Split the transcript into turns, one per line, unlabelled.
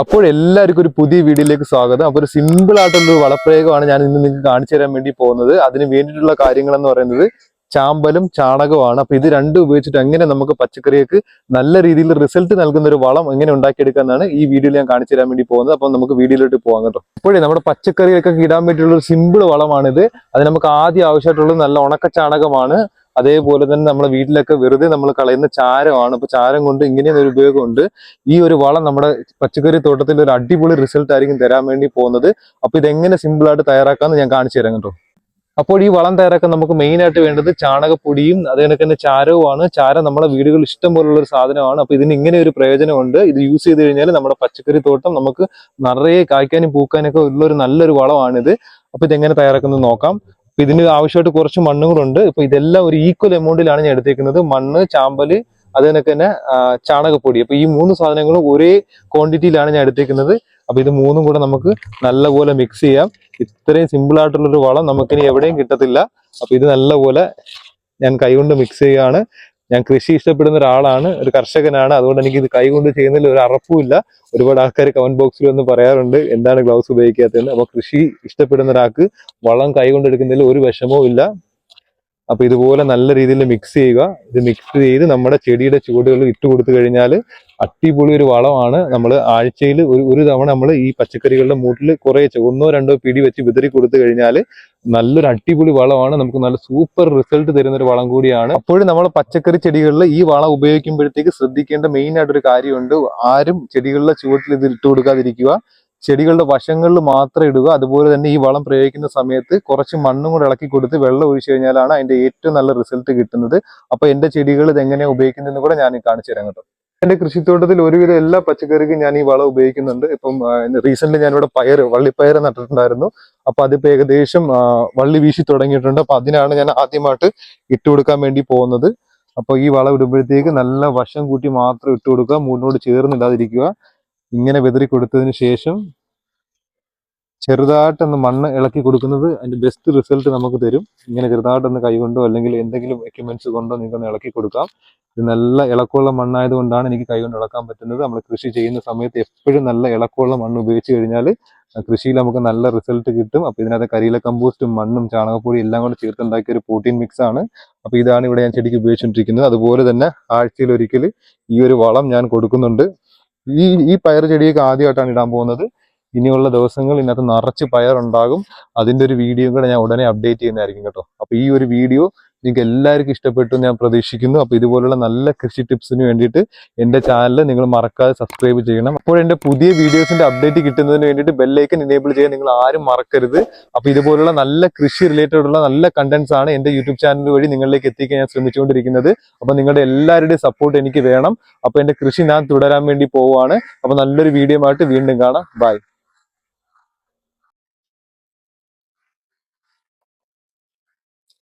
അപ്പോൾ എല്ലാവർക്കും ഒരു പുതിയ വീഡിയോയിലേക്ക് സ്വാഗതം. അപ്പോൾ ഒരു സിമ്പിൾ ആയിട്ടുള്ള ഒരു വളപ്രയോഗമാണ് ഞാൻ ഇന്ന് നിങ്ങൾക്ക് കാണിച്ചു തരാൻ വേണ്ടി പോകുന്നത്. അതിന് വേണ്ടിയിട്ടുള്ള കാര്യങ്ങൾ എന്ന് പറയുന്നത് ചാമ്പലും ചാണകവുമാണ്. അപ്പൊ ഇത് രണ്ടും ഉപയോഗിച്ചിട്ട് എങ്ങനെ നമുക്ക് പച്ചക്കറിയൊക്കെ നല്ല രീതിയിൽ റിസൾട്ട് നൽകുന്ന ഒരു വളം എങ്ങനെ ഉണ്ടാക്കിയെടുക്കാന്നാണ് ഈ വീഡിയോയിൽ ഞാൻ കാണിച്ചു തരാൻ വേണ്ടി പോകുന്നത്. അപ്പം നമുക്ക് വീഡിയോയിലോട്ട് പോകാം കേട്ടോ. അപ്പോഴേ നമ്മുടെ പച്ചക്കറികൾക്കൊക്കെ ഇടാൻ വേണ്ടിയിട്ടുള്ള ഒരു സിമ്പിൾ വളമാണിത്. അത് നമുക്ക് ആദ്യം ആവശ്യമായിട്ടുള്ളത് നല്ല ഉണക്ക ചാണകമാണ് അതേപോലെ തന്നെ നമ്മുടെ വീട്ടിലൊക്കെ വെറുതെ നമ്മൾ കളയുന്ന ചാരമാണ്. അപ്പൊ ചാരം കൊണ്ട് ഇങ്ങനെ ഒരു ഉപയോഗമുണ്ട്. ഈ ഒരു വളം നമ്മുടെ പച്ചക്കറി തോട്ടത്തിൽ ഒരു അടിപൊളി റിസൾട്ട് ആയിരിക്കും തരാൻ വേണ്ടി പോകുന്നത്. അപ്പൊ ഇതെങ്ങനെ സിമ്പിൾ ആയിട്ട് തയ്യാറാക്കാന്ന് ഞാൻ കാണിച്ചു തരാം കേട്ടോ. അപ്പോൾ ഈ വളം തയ്യാറാക്കാൻ നമുക്ക് മെയിൻ ആയിട്ട് വേണ്ടത് ചാണകപ്പൊടിയും അത് കണക്ക് തന്നെ ചാരവുമാണ്. ചാരം നമ്മുടെ വീടുകളിൽ ഇഷ്ടം പോലുള്ള ഒരു സാധനമാണ്. അപ്പൊ ഇതിന് ഇങ്ങനെ ഒരു പ്രയോജനമുണ്ട്. ഇത് യൂസ് ചെയ്ത് കഴിഞ്ഞാൽ നമ്മുടെ പച്ചക്കറി തോട്ടം നമുക്ക് നിറയെ കായ്ക്കാനും പൂക്കാനും ഒക്കെ ഉള്ള ഒരു നല്ലൊരു വളമാണിത്. അപ്പൊ ഇതെങ്ങനെ തയ്യാറാക്കുന്നത് നോക്കാം. അപ്പൊ ഇതിന് ആവശ്യമായിട്ട് കുറച്ച് മണ്ണുകളുണ്ട് ഇപ്പൊ ഇതെല്ലാം ഒരു ഈക്വൽ എമൗണ്ടിലാണ് ഞാൻ എടുത്തേക്കുന്നത്. മണ്ണ് ചാമ്പൽ അത് കണക്ക് തന്നെ ചാണകപ്പൊടി. അപ്പൊ ഈ മൂന്ന് സാധനങ്ങളും ഒരേ ക്വാണ്ടിറ്റിയിലാണ് ഞാൻ എടുത്തേക്കുന്നത്. അപ്പൊ ഇത് മൂന്നും കൂടെ നമുക്ക് നല്ലപോലെ മിക്സ് ചെയ്യാം. ഇത്രയും സിമ്പിൾ ആയിട്ടുള്ള ഒരു വളം നമുക്കിനി എവിടെയും കിട്ടത്തില്ല. അപ്പൊ ഇത് നല്ലപോലെ ഞാൻ കൈകൊണ്ട് മിക്സ് ചെയ്യുകയാണ്. ഞാൻ കൃഷി ഇഷ്ടപ്പെടുന്ന ഒരാളാണ് ഒരു കർഷകനാണ്. അതുകൊണ്ട് എനിക്ക് ഇത് കൈകൊണ്ട് ചെയ്യുന്നതിൽ ഒരു അറപ്പുമില്ല ഒരുപാട് ആൾക്കാർ കമന്റ് ബോക്സിൽ ഒന്ന് പറയാറുണ്ട് എന്താണ് ഗ്ലൗസ് ഉപയോഗിക്കാത്തതെന്ന്. അപ്പൊ കൃഷി ഇഷ്ടപ്പെടുന്ന ഒരാൾക്ക് വളം കൈകൊണ്ട് എടുക്കുന്നതിൽ ഒരു വിഷമവും ഇല്ല. അപ്പൊ ഇതുപോലെ നല്ല രീതിയിൽ മിക്സ് ചെയ്യുക. ഇത് മിക്സ് ചെയ്ത് നമ്മുടെ ചെടിയുടെ ചുവടുകളിൽ ഇട്ട് കൊടുത്തു കഴിഞ്ഞാൽ അട്ടിപൊളി ഒരു വളമാണ്. നമ്മൾ ആഴ്ചയിൽ ഒരു ഒരു തവണ നമ്മൾ ഈ പച്ചക്കറികളുടെ മൂട്ടിൽ കുറേ ഒന്നോ രണ്ടോ പിടി വെച്ച് വിതറി കൊടുത്തു കഴിഞ്ഞാൽ നല്ലൊരു അടിപൊളി വളമാണ്. നമുക്ക് നല്ല സൂപ്പർ റിസൾട്ട് തരുന്ന ഒരു വളം കൂടിയാണ്. അപ്പോഴും നമ്മൾ പച്ചക്കറി ചെടികളിൽ ഈ വളം ഉപയോഗിക്കുമ്പോഴത്തേക്ക് ശ്രദ്ധിക്കേണ്ട മെയിൻ ആയിട്ടൊരു കാര്യമുണ്ട്. ആരും ചെടികളുടെ ചുവട്ടിൽ ഇത് ഇട്ട് കൊടുക്കാതിരിക്കുക. ചെടികളുടെ വശങ്ങളിൽ മാത്രം ഇടുക. അതുപോലെ തന്നെ ഈ വളം പ്രയോഗിക്കുന്ന സമയത്ത് കുറച്ച് മണ്ണും കൂടെ ഇളക്കി കൊടുത്ത് വെള്ളം ഒഴിച്ചു കഴിഞ്ഞാലാണ് അതിന്റെ ഏറ്റവും നല്ല റിസൾട്ട് കിട്ടുന്നത്. അപ്പൊ എന്റെ ചെടികൾ ഇത് എങ്ങനെയാണ് ഉപയോഗിക്കുന്നതെന്ന് കൂടെ ഞാൻ കാണിച്ചു തരാം കേട്ടോ. എന്റെ കൃഷിത്തോട്ടത്തിൽ ഒരുവിധ എല്ലാ പച്ചക്കറിക്കും ഞാൻ ഈ വളം ഉപയോഗിക്കുന്നുണ്ട്. ഇപ്പം റീസെന്റ് ഞാനിവിടെ പയർ വള്ളിപ്പയർ നട്ടിട്ടുണ്ടായിരുന്നു. അപ്പൊ അതിപ്പോ ഏകദേശം വള്ളി വീശി തുടങ്ങിയിട്ടുണ്ട്. അപ്പൊ അതിനാണ് ഞാൻ ആദ്യമായിട്ട് ഇട്ട് കൊടുക്കാൻ വേണ്ടി പോകുന്നത്. അപ്പൊ ഈ വളം ഇടുമ്പോഴത്തേക്ക് നല്ല വശം കൂട്ടി മാത്രം ഇട്ട് കൊടുക്കുക മൂടിനോട് ചേർന്നിടാതിരിക്കുക ഇങ്ങനെ വെതറി കൊടുത്തതിന് ശേഷം ചെറുതായിട്ടൊന്ന് മണ്ണ് ഇളക്കി കൊടുക്കുന്നത് അതിന്റെ ബെസ്റ്റ് റിസൾട്ട് നമുക്ക് തരും. ഇങ്ങനെ ചെറുതായിട്ടൊന്ന് കൈകൊണ്ടോ അല്ലെങ്കിൽ എന്തെങ്കിലും എക്യുപ്മെന്റ്സ് കൊണ്ടോ നിങ്ങൾക്ക് ഇളക്കി കൊടുക്കാം. ഇത് നല്ല ഇളക്കമുള്ള മണ്ണായതുകൊണ്ടാണ് എനിക്ക് കൈകൊണ്ട് ഇളക്കാൻ പറ്റുന്നത്. നമ്മൾ കൃഷി ചെയ്യുന്ന സമയത്ത് എപ്പോഴും നല്ല ഇളക്കമുള്ള മണ്ണ് ഉപയോഗിച്ച് കഴിഞ്ഞാൽ കൃഷിയിൽ നമുക്ക് നല്ല റിസൾട്ട് കിട്ടും. അപ്പോൾ ഇതിനകത്ത് കരിയില കമ്പോസ്റ്റും മണ്ണും ചാണകപ്പൊടി എല്ലാം കൂടെ ചേർത്തുണ്ടാക്കിയ ഒരു പ്രോട്ടീൻ മിക്സ് ആണ്. അപ്പൊ ഇതാണ് ഇവിടെ ഞാൻ ചെടിക്ക് ഉപയോഗിച്ചുകൊണ്ടിരിക്കുന്നത്. അതുപോലെ തന്നെ ആഴ്ചയിൽ ഒരിക്കൽ ഈ ഒരു വളം ഞാൻ കൊടുക്കുന്നുണ്ട്. ഈ ഈ പയർ ചെടിയൊക്കെ ആദ്യമായിട്ടാണ് ഇടാൻ പോകുന്നത്. ഇനിയുള്ള ദിവസങ്ങൾ ഇതിനകത്ത് നിറച്ച് പയറുണ്ടാകും. അതിന്റെ ഒരു വീഡിയോ കൂടെ ഞാൻ ഉടനെ അപ്ഡേറ്റ് ചെയ്യുന്നതായിരിക്കും കേട്ടോ. അപ്പോൾ ഈ ഒരു വീഡിയോ നിങ്ങൾക്ക് എല്ലാവർക്കും ഇഷ്ടപ്പെട്ടു ഞാൻ പ്രതീക്ഷിക്കുന്നു. അപ്പോൾ ഇതുപോലുള്ള നല്ല കൃഷി ടിപ്സിന് വേണ്ടിയിട്ട് എന്റെ ചാനൽ നിങ്ങൾ മറക്കാതെ സബ്സ്ക്രൈബ് ചെയ്യണം. അപ്പോൾ എന്റെ പുതിയ വീഡിയോസിന്റെ അപ്ഡേറ്റ് കിട്ടുന്നതിന് വേണ്ടിയിട്ട് ബെല്ലൈക്കൻ ഇനേബിൾ ചെയ്യാൻ നിങ്ങൾ ആരും മറക്കരുത്. അപ്പോൾ ഇതുപോലുള്ള നല്ല കൃഷി റിലേറ്റഡ് ഉള്ള നല്ല കണ്ടന്റ്സ് ആണ് എന്റെ യൂട്യൂബ് ചാനൽ വഴി നിങ്ങളിലേക്ക് എത്തിക്കാൻ ഞാൻ ശ്രമിച്ചുകൊണ്ടിരിക്കുന്നത്. അപ്പോൾ നിങ്ങളുടെ എല്ലാവരുടെയും സപ്പോർട്ട് എനിക്ക് വേണം. അപ്പോൾ എന്റെ കൃഷി ഞാൻ തുടരാൻ വേണ്ടി പോവുകയാണ്. അപ്പോൾ നല്ലൊരു വീഡിയോ ആയിട്ട് വീണ്ടും കാണാം. ബൈ